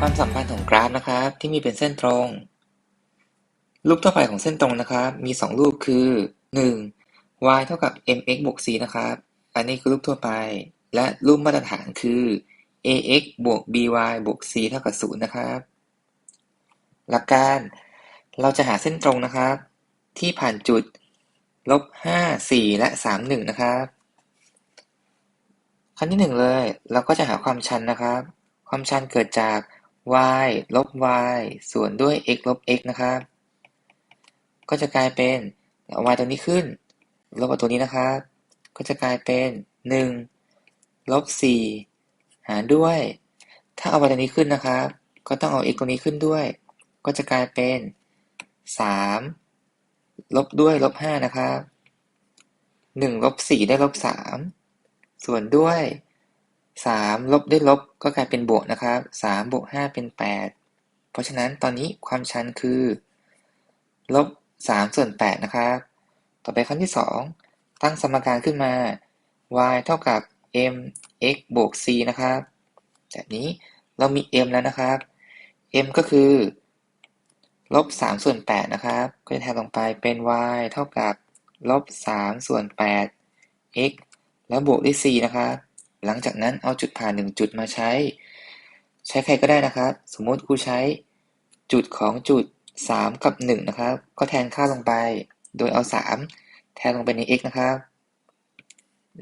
ความสัมพันธ์ของกราฟนะครับ ที่มีเป็นเส้นตรง รูปทั่วไปของเส้นตรงนะครับ มี 2 รูปคือ 1. y เท่ากับ mx บวก c นะครับ อันนี้คือรูปทั่วไป และรูปมาตรฐานคือ ax บวก by บวก c เท่ากับ 0 นะครับ หลักการเราจะหาเส้นตรงนะครับ ที่ผ่านจุดลบ5 4 และ 3 1 นะครับ ขั้นที่ 1 เลย เราก็จะหาความชันนะครับ ความชันเกิดจาก y ลบ y ส่วนด้วย x ลบ x นะครับ ก็จะกลายเป็นเอา y ตัวนี้ขึ้น ลบกับตัวนี้นะครับ ก็จะกลายเป็น 1 ลบ 4 หารด้วย ถ้าเอา y ตัวนี้ขึ้นนะครับ ก็ต้องเอา x ตัวนี้ขึ้นด้วย ก็จะกลายเป็น 3 ลบด้วยลบ 5 นะครับ 1 ลบ 4 ได้ลบ 3 ส่วนด้วย 3ลบด้วยลบก็กลายเป็นบวกนะครับ3บวก5เป็น8เพราะฉะนั้นตอนนี้ความชันคือลบ3ส่วน8นะครับ ต่อไปขั้นที่2ตั้งสมการขึ้นมา y เท่ากับ m x บวก c นะครับแบบนี้เรามี m แล้วนะครับ m ก็คือลบ3ส่วน8นะครับ ก็จะแทนลงไปเป็น y เท่ากับลบ3ส่วน8 x แล้วบวกด้วย c นะครับ หลังจากนั้นเอาจุดผ่านหนึ่งจุดมาใช้ ใช้ใครก็ได้นะครับ สมมติครูใช้จุดของจุด 3 กับ 1 นะครับ ก็แทนค่าลงไป โดยเอา 3 แทนลงไปใน x นะครับ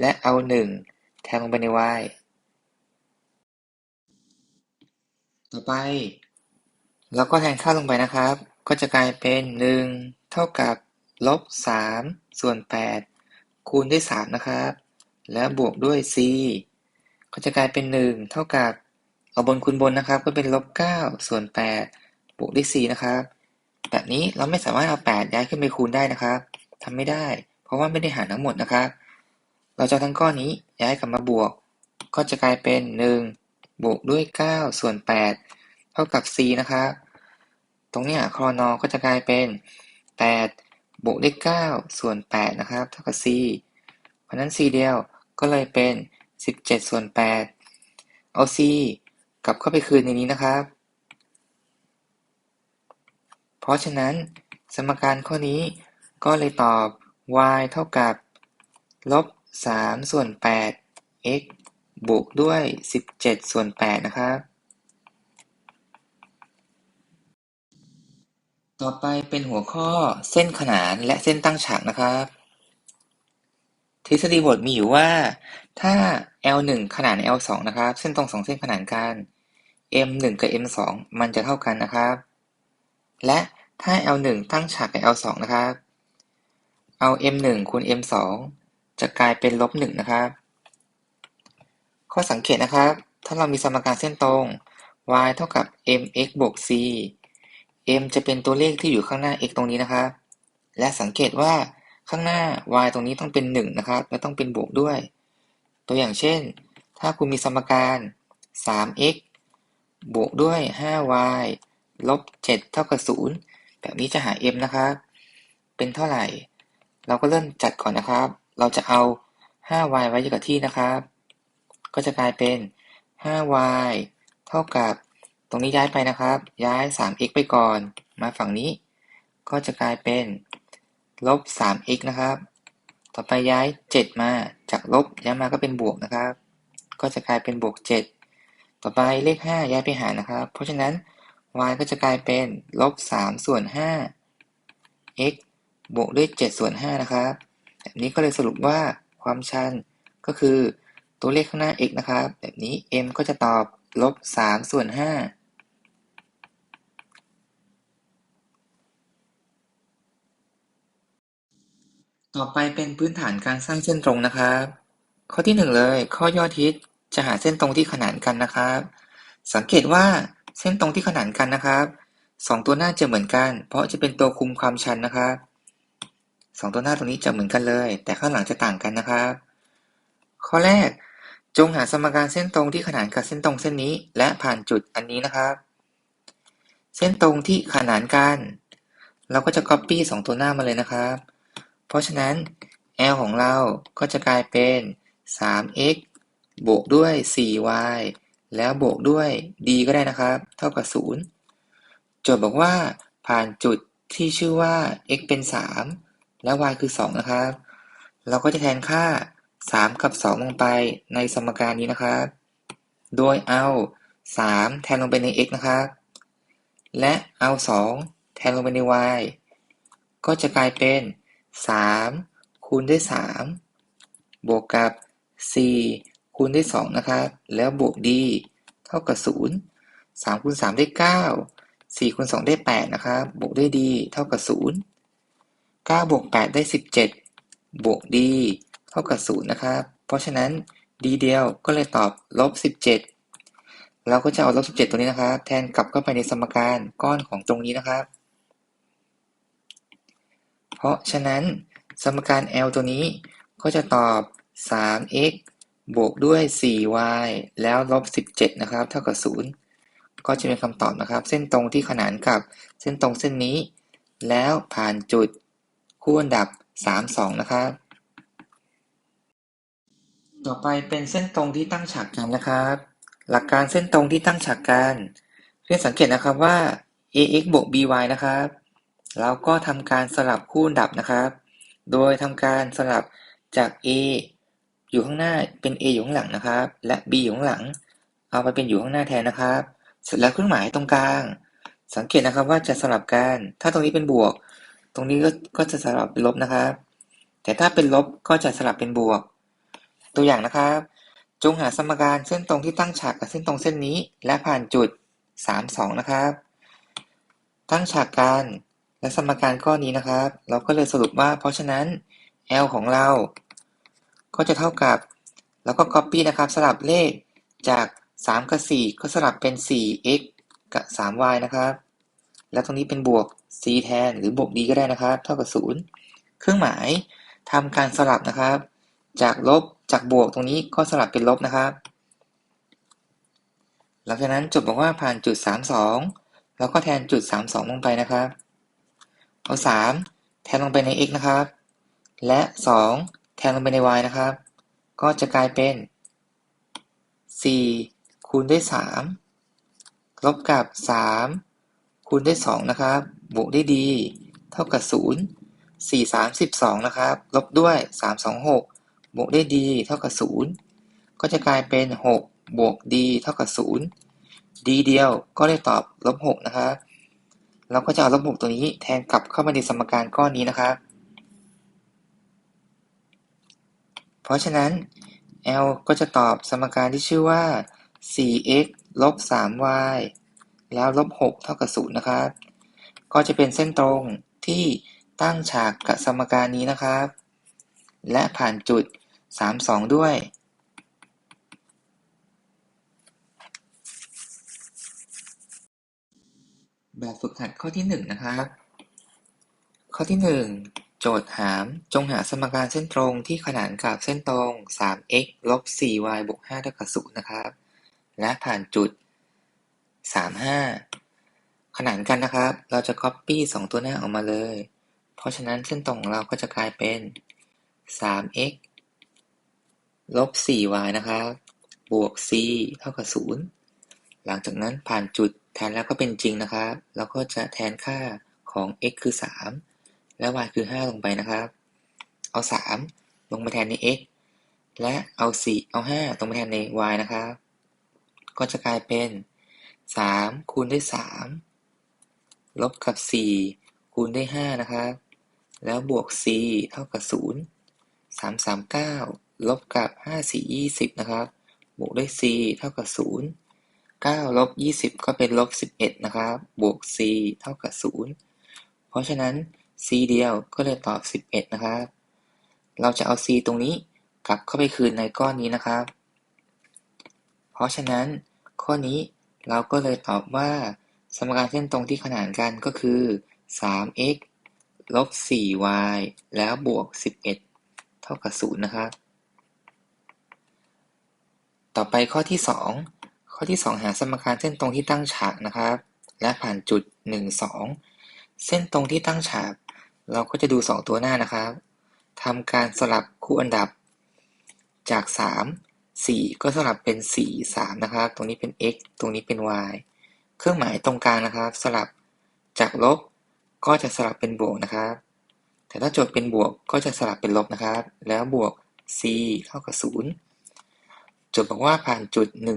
และเอา 1 แทนลงไปใน y ต่อไป เราก็แทนค่าลงไปนะครับ ก็จะกลายเป็น 1 เท่ากับลบ 3 ส่วน 8 คูณด้วย 3 นะครับ แล้วบวกด้วย c ก็จะกลายเป็น 1 เท่ากับเอาบนคูณบนนะครับ ก็เป็นลบ9ส่วน8บวกด้วย c นะครับ แบบนี้เราไม่สามารถเอา 8 ย้ายขึ้นไปคูณได้นะครับทำไม่ได้ เพราะว่าไม่ได้หารทั้งหมดนะครับ เราจะทั้งก้อนนี้ย้ายกลับมาบวก ก็จะกลายเป็น 1 บวกด้วย 9 ส่วน 8 เท่ากับ c นะครับ ตรงนี้คอนอก็จะกลายเป็น 8 บวกด้วย 9 ส่วน 8 นะครับ เท่ากับ c เพราะนั้น c เดียวก็เลยเป็น 17ส่วน8เอา c กลับเข้าไปคืนในนี้นะครับ เพราะฉะนั้นสมการข้อนี้ก็เลยตอบ y เท่ากับ ลบ3ส่วน8 x บวกด้วย17ส่วน8นะครับ ต่อไปเป็นหัวข้อเส้นขนานและเส้นตั้งฉากนะครับทฤษฎีบทมีอยู่ว่า ถ้า L1 ขนาน L2 นะครับ เส้นตรงสองเส้นขนานกัน M1 กับ M2 มันจะเท่ากันนะครับ และถ้า L1 ตั้งฉากกับ L2 นะครับ เอา M1 คูณ M2 จะกลายเป็นลบ1นะครับ ข้อสังเกตนะครับ ถ้าเรามีสมการเส้นตรง y เท่ากับ mx บวก c m จะเป็นตัวเลขที่อยู่ข้างหน้า x ตรงนี้นะครับ และสังเกตว่าข้างหน้า y ตรงนี้ต้องเป็น1นะครับ และต้องเป็นบวกด้วย ตัวอย่างเช่น ถ้าคุณมีสมการ 3x บวกด้วย 5y ลบ 7 เท่ากับ 0 แบบนี้จะหา m นะครับ เป็นเท่าไหร่ เราก็เริ่มจัดก่อนนะครับ เราจะเอา 5y ไว้กับที่นะครับ ก็จะกลายเป็น 5y เท่ากับ ตรงนี้ย้ายไปนะครับ ย้าย 3x ไปก่อน มาฝั่งนี้ ก็จะกลายเป็น ลบ 3x นะครับ ต่อไปย้าย 7 มาจากลบย้ายมาก็เป็นบวกนะครับ ก็จะกลายเป็นบวก 7 ต่อไปเลข 5 ย้ายไปหารนะครับ เพราะฉะนั้น y ก็จะกลายเป็นลบ3ส่วน5 x บวกด้วย 7 ส่วน 5 นะครับ แบบนี้ก็เลยสรุปว่าความชันก็คือตัวเลขข้างหน้า x นะครับ แบบนี้ m ก็จะตอบลบ3ส่วน5 ต่อไปเป็นพื้นฐานการสร้างเส้นตรงนะครับ ข้อที่หนึ่งเลย ข้อยอดฮิตจะหาเส้นตรงที่ขนานกันนะครับ สังเกตว่าเส้นตรงที่ขนานกันนะครับสองตัวหน้าจะเหมือนกัน เพราะจะเป็นตัวคุมความชันนะครับสองตัวหน้าตรงนี้จะเหมือนกันเลย แต่ข้างหลังจะต่างกันนะครับ ข้อแรก จงหาสมการเส้นตรงที่ขนานกับเส้นตรงเส้นนี้ และผ่านจุดอันนี้นะครับ เส้นตรงที่ขนานกัน เราก็จะ copy สองตัวหน้ามาเลยนะครับ เพราะฉะนั้น L ของเราก็จะกลายเป็น 3x บวกด้วย 4y แล้วบวกด้วย d ก็ได้นะครับ เท่ากับ 0 โจทย์บอกว่าผ่านจุดที่ชื่อว่า x เป็น 3 และ y คือ 2 นะครับ เราก็จะแทนค่า 3 กับ 2 ลงไปในสมการนี้นะครับ โดยเอา 3 แทนลงไปใน x นะครับ และเอา 2 แทนลงไปใน y ก็จะกลายเป็น 3คูณด้วย3บวกกับ4คูณด้วย2นะครับ แล้วบวก d เท่ากับ0 3คูณ3ได้9 4คูณ2ได้8นะครับ บวกด้วย d เท่ากับ0 9บวก8ได้17บวก d เท่ากับ0นะครับ เพราะฉะนั้น d เดียวก็เลยตอบลบ17เราก็จะเอาลบ17ตัวนี้นะครับ แทนกลับเข้าไปในสมการก้อนของตรงนี้นะครับ ราะฉะนั้นสมการ L ตัวนี้ก็จะตอบ 3x บวกด้วย 4y แล้วลบ 17 นะครับ เท่ากับ 0 ก็จะเป็นคำตอบนะครับ เส้นตรงที่ขนานกับเส้นตรงเส้นนี้ แล้วผ่านจุดคู่อันดับ 3 2 นะครับ ต่อไปเป็นเส้นตรงที่ตั้งฉากกันนะครับ หลักการเส้นตรงที่ตั้งฉากกันเพื่อนสังเกตนะครับว่า ax บวก by นะครับ เราก็ทำการสลับคู่อันดับนะครับ โดยทำการสลับจาก a อยู่ข้างหน้าเป็น a อยู่ข้างหลังนะครับ และ b อยู่ข้างหลัง เอาไปเป็นอยู่ข้างหน้าแทนนะครับ เสร็จแล้วเครื่องหมายตรงกลาง สังเกตนะครับว่าจะสลับกัน ถ้าตรงนี้เป็นบวก ตรงนี้ก็ก็จะสลับเป็นลบนะครับ แต่ถ้าเป็นลบก็จะสลับเป็นบวก ตัวอย่างนะครับ จงหาสมการเส้นตรงที่ตั้งฉากกับเส้นตรงเส้นนี้ และผ่านจุด 3 2 นะครับ ตั้งฉากกัน และสมการข้อนี้นะครับ เราก็เลยสรุปว่า เพราะฉะนั้น L ของเรา ก็จะเท่ากับ แล้วก็ Copy นะครับ สลับเลขจาก 3 กับ 4 ก็สลับเป็น 4x กับ 3y นะครับ แล้วตรงนี้เป็นบวก c แทน หรือบวก d ก็ได้นะครับ เท่ากับ 0 เครื่องหมายทำการสลับนะครับ จากลบจากบวกตรงนี้ก็สลับเป็นลบนะครับ หลังจากนั้นจบบอกว่าผ่านจุด 32 แล้วก็แทนจุด 32 ลงไปนะครับ เอา3แทนลงไปใน x นะครับ และ2แทนลงไปใน y นะครับ ก็จะกลายเป็น4คูณด้วย3ลบกับ3คูณด้วย2นะครับ บวกด้วย d เท่ากับ0 4 3 12นะครับ ลบด้วย3 2 6บวกด้วย d เท่ากับ0ก็จะกลายเป็น6บวก d เท่ากับ0 d เดียวก็เลยตอบลบ6นะครับ เราก็จะเอาลบ6ตัวนี้แทนกลับเข้ามาในสมการก้อนนี้นะครับ เพราะฉะนั้น L ก็จะตอบสมการที่ชื่อว่า 4x ลบ 3y แล้วลบ 6 เท่ากับ 0 นะครับ ก็จะเป็นเส้นตรงที่ตั้งฉากกับสมการนี้นะครับ และผ่านจุด 32 ด้วย แบบฝึกหัดข้อที่1นะครับ ข้อที่1โจทย์ถามจงหาสมการเส้นตรงที่ขนานกับเส้นตรง 3x ลบ 4y บวก5เท่ากับ0นะครับ และผ่านจุด 35 ขนานกันนะครับ เราจะ copy 2 ตัวหน้าออกมาเลย เพราะฉะนั้นเส้นตรงของเราก็จะกลายเป็น 3x ลบ 4y นะครับ บวก c เท่ากับ 0 หลังจากนั้นผ่านจุด แทนแล้วก็เป็นจริงนะครับเราก็จะแทนค่าของ x คือ 3 และ y คือ 5 ลงไปนะครับ เอา 3 ลงมาแทนใน x และเอา 4 เอา 5 ลงมาแทนใน y นะครับ ก็จะกลายเป็น 3 คูณด้วย 3 ลบกับ 4 คูณด้วย 5 นะครับ แล้วบวก c เท่ากับ 0 3 3 9 ลบกับ 5 4 20 นะครับ บวกด้วย c เท่ากับ 0 9ลบ20ก็เป็นลบ11นะครับ บวก c เท่ากับ0เพราะฉะนั้น c เดียวก็เลยตอบ11นะครับ เราจะเอา c ตรงนี้กลับเข้าไปคืนในก้อนนี้นะครับ เพราะฉะนั้น ข้อนี้เราก็เลยตอบว่า สมการเส้นตรงที่ขนานกันก็คือ 3x ลบ 4y แล้วบวก 11 เท่ากับ 0 นะครับ ต่อไปข้อที่ 2 ข้อที่ 2 หาสมการเส้นตรงที่ตั้งฉากนะครับ และผ่านจุด 1 2 เส้นตรงที่ตั้งฉาก เราก็จะดู 2 ตัวหน้านะครับทำการสลับคู่อันดับ จาก 3 4 ก็สลับเป็น 4 3 นะครับ ตรงนี้เป็น x ตรงนี้เป็น y เครื่องหมายตรงกลางนะครับ สลับจากลบก็จะสลับเป็นบวกนะครับ แต่ถ้าโจทย์เป็นบวกก็จะสลับเป็นลบนะครับ แล้วบวก c เท่ากับ 0 โจทย์บอกว่าผ่านจุด 1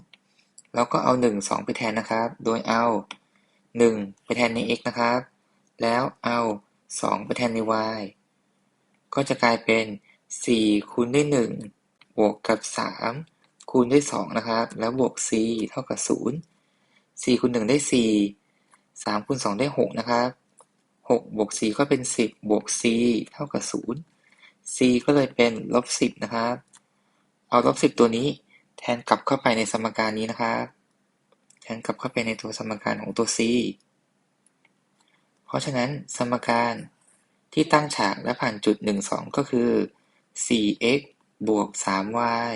2 แล้วก็เอา 1 2 ไปแทนนะครับ โดยเอา 1 ไปแทนใน x นะครับ แล้วเอา 2 ไปแทนใน y ก็จะกลายเป็น 4 คูณด้วย 1 บวกกับ 3 คูณด้วย 2 นะครับ แล้วบวก c เท่ากับ 0 4 คูณ 1 ได้ 4 3 คูณ 2 ได้ 6 นะครับ 6 บวก 4 ก็เป็น 10 บวก c เท่ากับ 0 c ก็เลยเป็นลบ 10 นะครับ เอาลบ10ตัวนี้ แทนกลับเข้าไปในสมการนี้นะครับแทนกลับเข้าไปในตัวสมการของตัว c เพราะฉะนั้นสมการที่ตั้งฉากและผ่านจุด 1 2 ก็คือ 4x บวก 3y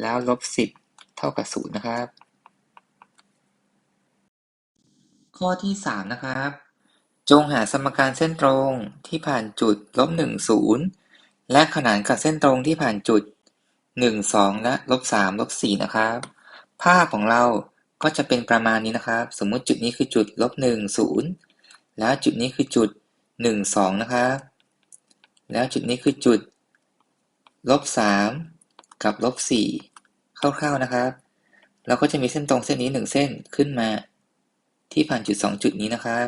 แล้วลบ 10 เท่ากับ 0 นะครับ ข้อที่ 3 นะครับ จงหาสมการเส้นตรงที่ผ่านจุดลบ 1 0 และขนานกับเส้นตรงที่ผ่านจุด 1 2และลบ3ลบ4นะครับ ภาพของเราก็จะเป็นประมาณนี้นะครับ สมมุติจุดนี้คือจุดลบ1 0แล้วจุดนี้คือจุด1 2นะครับ แล้วจุดนี้คือจุดลบ3กับลบ4คร่าวๆนะครับ เราก็จะมีเส้นตรงเส้นนี้1เส้นขึ้นมา ที่ผ่านจุด2จุดนี้นะครับ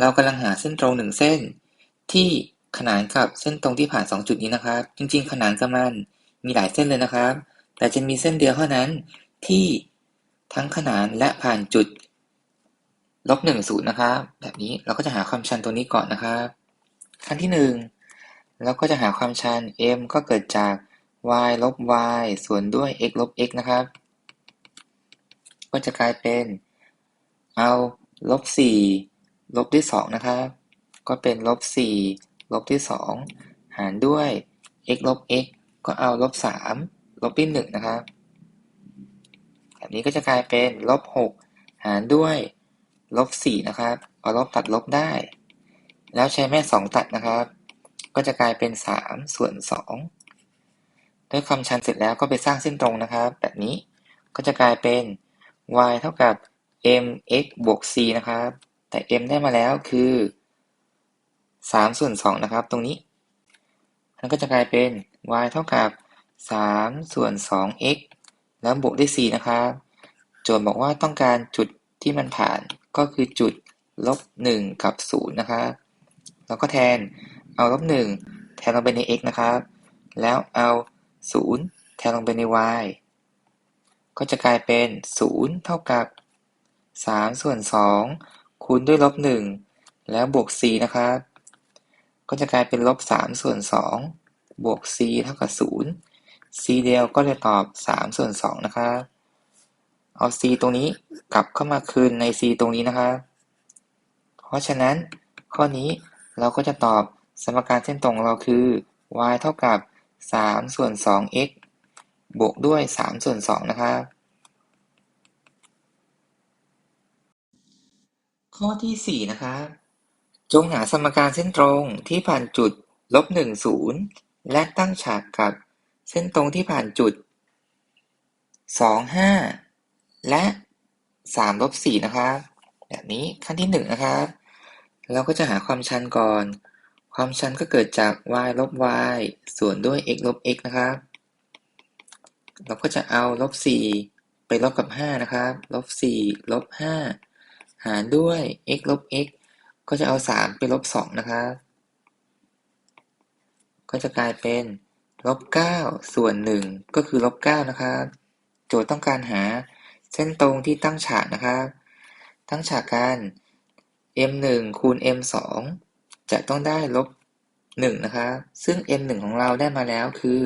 เรากำลังหาเส้นตรง1เส้นที่ขนานกับเส้นตรงที่ผ่าน2จุดนี้นะครับ จริงๆ ขนานกับมัน มีหลายเส้นเลยนะครับ แต่จะมีเส้นเดียวเท่านั้นที่ทั้งขนานและผ่านจุดลบหนึ่งศูนย์นะครับ แบบนี้เราก็จะหาความชันตัวนี้ก่อนนะครับขั้นที่หนึ่งเราก็จะหาความชัน m ก็เกิดจาก y ลบ y ส่วนด้วย x ลบ x นะครับ ก็จะกลายเป็น เอาลบสี่ลบด้วยสองนะครับ ก็เป็นลบสี่ลบด้วยสองหารด้วย x ลบ x ก็เอาลบสามลบด้วยหนึ่งนะครับแบบนี้ก็จะกลายเป็นลบหกหารด้วยลบสี่นะครับ เอาลบตัดลบได้ แล้วใช้แม่สองตัดนะครับ ก็จะกลายเป็นสามส่วนสองด้วยคำชันเสร็จแล้วก็ไปสร้างเส้นตรงนะครับ แบบนี้ก็จะกลายเป็น y เท่ากับ mx บวก c นะครับ แต่ m ได้มาแล้วคือ3ส่วน2นะครับ ตรงนี้มันก็จะกลายเป็น y เท่ากับ3ส่วน 2x แล้วบวกด้วย c นะครับ โจทย์บอกว่าต้องการจุดที่มันผ่านก็คือจุดลบ1กับ 0 นะครับแล้วก็แทนเอาลบ1แทนลงไปใน x นะครับ แล้วเอา 0 แทนลงไปใน y ก็จะกลายเป็น 0 เท่ากับ 3 ส่วน 2 คูณด้วยลบ1แล้วบวก c นะครับ ก็จะกลายเป็นลบ 3 ส่วน 2 บวก c เท่ากับ 0 c เดียวก็จะตอบ 3 ส่วน 2 นะครับเอา c ตรงนี้กลับเข้ามาคืนใน c ตรงนี้นะครับเพราะฉะนั้นข้อนี้เราก็จะตอบสมการเส้นตรงเราคือ y เท่ากับ 3 ส่วน 2x บวกด้วย 3 ส่วน 2 นะครับข้อที่ 4 นะครับจงหาสมการเส้นตรงที่ผ่านจุดลบ1 0 และตั้งฉากกับเส้นตรงที่ผ่านจุด 2 5 และ 3 ลบ 4 นะครับ แบบนี้ขั้นที่ 1 นะครับ เราก็จะหาความชันก่อน ความชันก็เกิดจาก y ลบ y ส่วนด้วย x ลบ x นะครับ เราก็จะเอาลบ 4 ไปลบกับ 5 นะครับ ลบ 4 ลบ 5 หารด้วย x ลบ x ก็จะเอา 3 ไปลบ 2 นะครับ ก็จะกลายเป็นลบ9ส่วน1ก็คือลบ9นะครับ โจทย์ต้องการหาเส้นตรงที่ตั้งฉากนะครับ ตั้งฉากกัน m1 คูณ m2 จะต้องได้ลบ1นะครับซึ่ง m1 ของเราได้มาแล้วคือ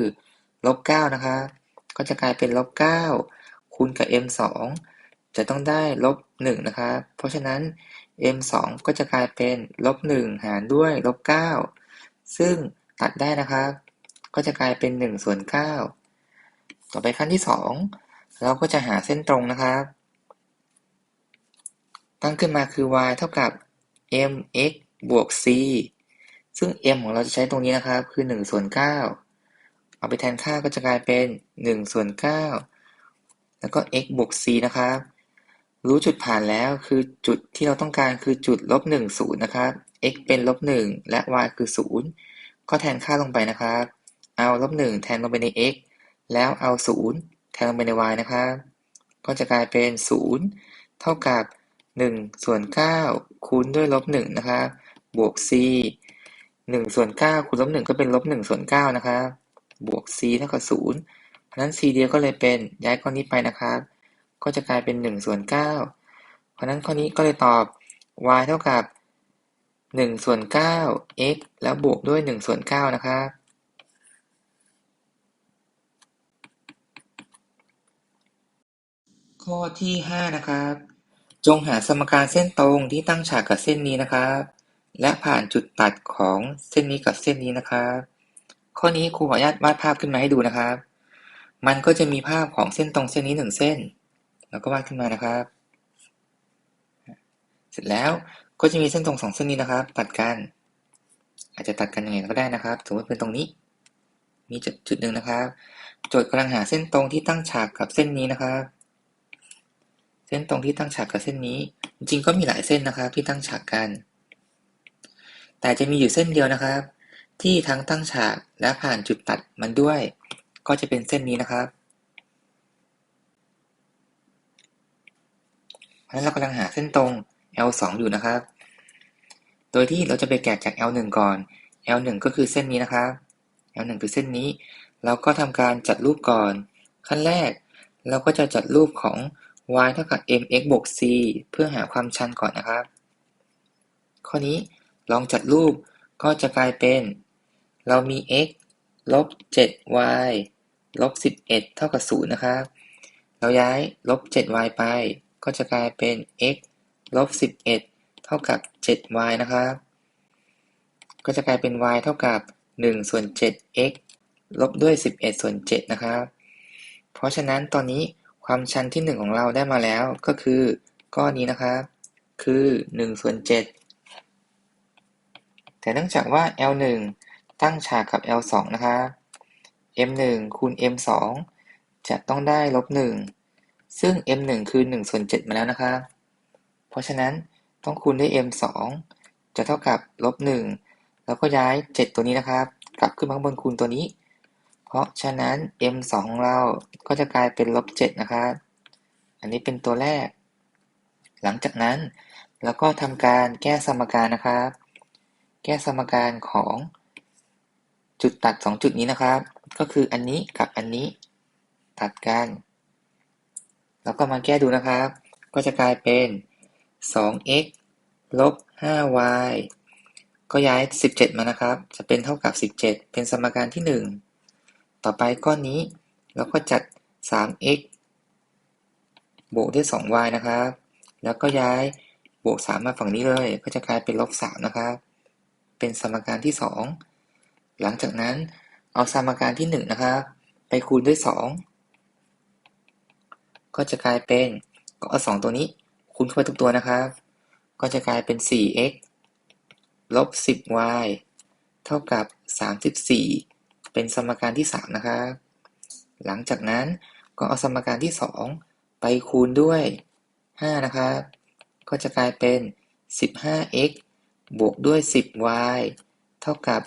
ลบ9นะครับก็จะกลายเป็นลบ9คูณกับ m2 จะต้องได้ลบ1นะครับเพราะฉะนั้น m2 ก็จะกลายเป็นลบ1หารด้วยลบ9ซึ่ง ตัดได้นะครับ ก็จะกลายเป็น1ส่วน9ต่อไปขั้นที่ 2 เราก็จะหาเส้นตรงนะครับ ตั้งขึ้นมาคือ y เท่ากับ mx บวก c ซึ่ง m ของเราจะใช้ตรงนี้นะครับ คือ1ส่วน9เอาไปแทนค่าก็จะกลายเป็น1ส่วน9แล้วก็ x บวก c นะครับ รู้จุดผ่านแล้วคือจุดที่เราต้องการคือจุดลบ1 0นะครับ x เป็นลบ1และ y คือ 0 ก็แทนค่าลงไปนะครับ เอาลบ1แทนลงไปใน x แล้วเอา0แทนลงไปใน y นะครับ ก็จะกลายเป็น0เท่ากับ1ส่วน9คูณด้วยลบ1นะครับ บวก c 1ส่วน9คูณลบ1ก็เป็นลบ1ส่วน9นะครับ บวก c เท่ากับ0เพราะนั้น c เดียวก็เลยเป็นย้ายข้อนี้ไปนะครับ ก็จะกลายเป็น1ส่วน9เพราะนั้นข้อนี้ก็เลยตอบ y เท่ากับ 1ส่วน9 x แล้วบวกด้วย1ส่วน9นะครับ ข้อที่5นะครับ จงหาสมการเส้นตรงที่ตั้งฉากกับเส้นนี้นะครับ และผ่านจุดตัดของเส้นนี้กับเส้นนี้นะครับ ข้อนี้ครูขออนุญาตวาดภาพขึ้นมาให้ดูนะครับ มันก็จะมีภาพของเส้นตรงเส้นนี้หนึ่งเส้น แล้วก็วาดขึ้นมานะครับ เสร็จแล้ว ก็จะมีเส้นตรงสองเส้นนี้นะครับ ตัดกัน อาจจะตัดกันยังไงก็ได้นะครับ สมมติเป็นตรงนี้ มีจุดจุดหนึ่งนะครับ โจทย์กำลังหาเส้นตรงที่ตั้งฉากกับเส้นนี้นะครับ เส้นตรงที่ตั้งฉากกับเส้นนี้ จริงก็มีหลายเส้นนะครับ ที่ตั้งฉากกัน แต่จะมีอยู่เส้นเดียวนะครับ ที่ทั้งตั้งฉากและผ่านจุดตัดมันด้วย ก็จะเป็นเส้นนี้นะครับเพราะฉะนั้นเรากำลังหาเส้นตรง L2 อยู่นะครับ โดยที่เราจะไปแกะจาก L1 ก่อน L1 ก็คือเส้นนี้นะครับ L1 คือเส้นนี้ เราก็ทำการจัดรูปก่อน ขั้นแรก เราก็จะจัดรูปของ y เท่ากับ mx บวก c เพื่อหาความชันก่อนนะครับ ข้อนี้ลองจัดรูปก็จะกลายเป็น เรามี x ลบ 7y ลบ 11 เท่ากับ 0 นะครับ เราย้ายลบ 7y ไป ก็จะกลายเป็น x ลบ11เท่ากับ 7y นะครับ ก็จะกลายเป็น y เท่ากับ1ส่วน 7x ลบด้วย11ส่วน7นะครับ เพราะฉะนั้นตอนนี้ความชันที่1ของเราได้มาแล้วก็คือก้อนนี้นะครับ คือ1ส่วน7แต่เนื่องจากว่า L1 ตั้งฉากกับ L2 นะครับ M1 คูณ M2 จะต้องได้ลบ1ซึ่ง M1 คือ1ส่วน7มาแล้วนะครับ เพราะฉะนั้นต้องคูณด้วย M2 จะเท่ากับลบ1แล้วก็ย้าย 7 ตัวนี้นะครับ กลับขึ้นมาข้างบนคูณตัวนี้ เพราะฉะนั้น M2 ของเราก็จะกลายเป็นลบ7นะครับ อันนี้เป็นตัวแรก หลังจากนั้นเราก็ทำการแก้สมการนะครับ แก้สมการของจุดตัด 2 จุดนี้นะครับ ก็คืออันนี้กับอันนี้ตัดกัน แล้วก็มาแก้ดูนะครับ ก็จะกลายเป็น 2x ลบ 5y ก็ย้าย 17 มานะครับ จะเป็นเท่ากับ 17 เป็นสมการที่ 1 ต่อไปก้อนนี้เราก็จัด 3x บวกด้วย 2y นะครับ แล้วก็ย้ายบวก 3 มาฝั่งนี้เลย ก็จะกลายเป็นลบ 3 นะครับ เป็นสมการที่ 2 หลังจากนั้นเอาสมการที่ 1 นะครับ ไปคูณด้วย 2 ก็จะกลายเป็นก็เอา 2 ตัวนี้ คูณเข้าไปทุกตัวนะครับ ก็จะกลายเป็น 4x ลบ 10y เท่ากับ 34 เป็นสมการที่ 3 นะครับ หลังจากนั้นก็เอาสมการที่ 2 ไปคูณด้วย 5 นะครับ ก็จะกลายเป็น 15x บวกด้วย 10y เท่ากับ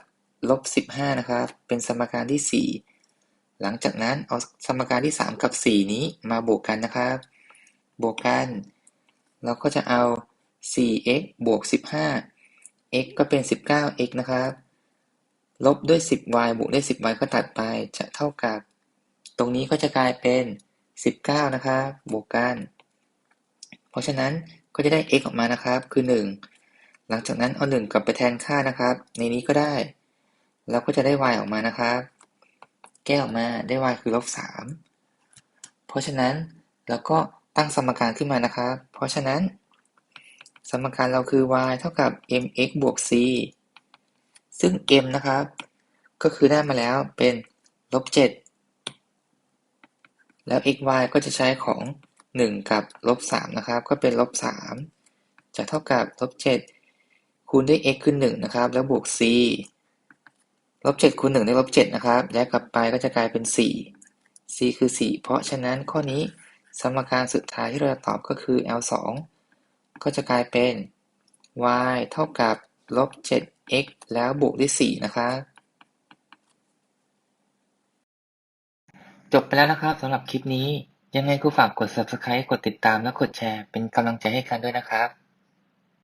ลบ 15 นะครับ เป็นสมการที่ 4 หลังจากนั้นเอาสมการที่ 3 กับ 4 นี้มาบวกกันนะครับ บวกกัน เราก็จะเอา 4x บวก 15 x ก็เป็น 19x นะครับ ลบด้วย 10y บวกด้วย 10y ก็ตัดไป จะเท่ากับ ตรงนี้ก็จะกลายเป็น 19 นะครับ บวกกัน เพราะฉะนั้นก็จะได้ x ออกมานะครับ คือ 1 หลังจากนั้นเอา 1 กลับไปแทนค่านะครับ ในนี้ก็ได้แล้วก็จะได้ y ออกมานะครับ แก้ออกมาได้ y คือลบ3เพราะฉะนั้นเราก็ ตั้งสมการขึ้นมานะครับ เพราะฉะนั้น สมการเราคือ y เท่ากับ mx บวก c ซึ่ง m นะครับ ก็คือได้มาแล้วเป็นลบ7แล้ว xy ก็จะใช้ของ 1 กับลบ3นะครับ ก็เป็นลบ3จะเท่ากับลบ7คูณด้วย x คือ 1 นะครับ แล้วบวก c ลบเจ็ดคูณหนึ่งได้ลบเจ็ดนะครับย้ายกลับไปก็จะกลายเป็นสี่ c คือสี่เพราะฉะนั้นข้อนี้ สมการสุดท้ายที่เราจะตอบก็คือ l สองก็จะกลายเป็น y เท่ากับลบเจ็ด x แล้วบวกด้วยสี่นะครับจบไปแล้วนะครับสำหรับคลิปนี้ ยังไงก็ฝากกด subscribe กดติดตามและกดแชร์เป็นกำลังใจให้กันด้วยนะครับ